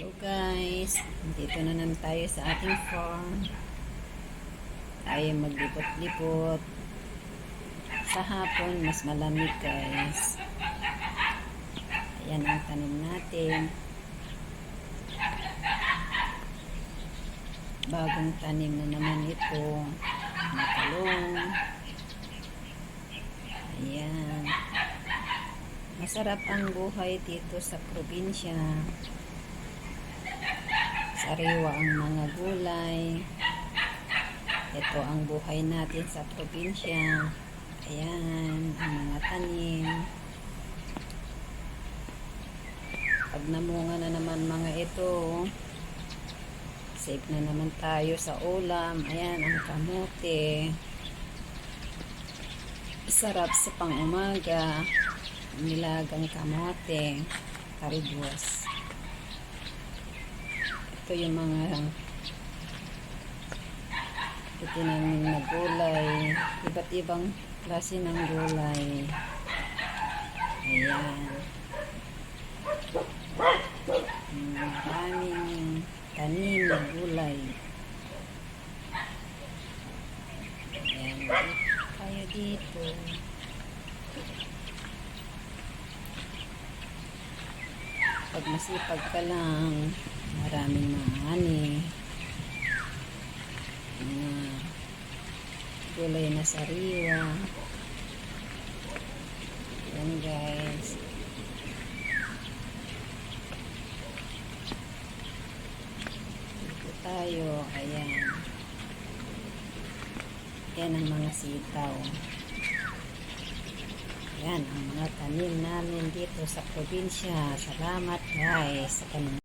Hello guys, dito na naman tayo sa ating farm. Tayo maglipot-lipot. Sa hapon, mas malamig guys. Ayan ang tanim natin. Bagong tanim na naman ito. Matalong. Ayan. Masarap ang buhay dito sa probinsya. Sariwa ang mga gulay. Ito ang buhay natin sa probinsya. Ayan, ang mga tanim. Pag namunga na naman mga ito, safe na naman tayo sa ulam. Ayan, ang kamote. Sarap sa pang-umaga. Nilagang kamote. Karibos. Ito yung mga itinanim na gulay. Iba't ibang klase ng gulay. Ayan. Maraming tanim na gulay. Ayan. Kayo dito. Pag masipag ka lang, maraming mga ani. Mga gulay na sariwa. Yan guys. Dito tayo. Ayan. Yan ang mga sitaw. Yan ang mga tanim namin dito sa probinsya. Salamat guys sa kanong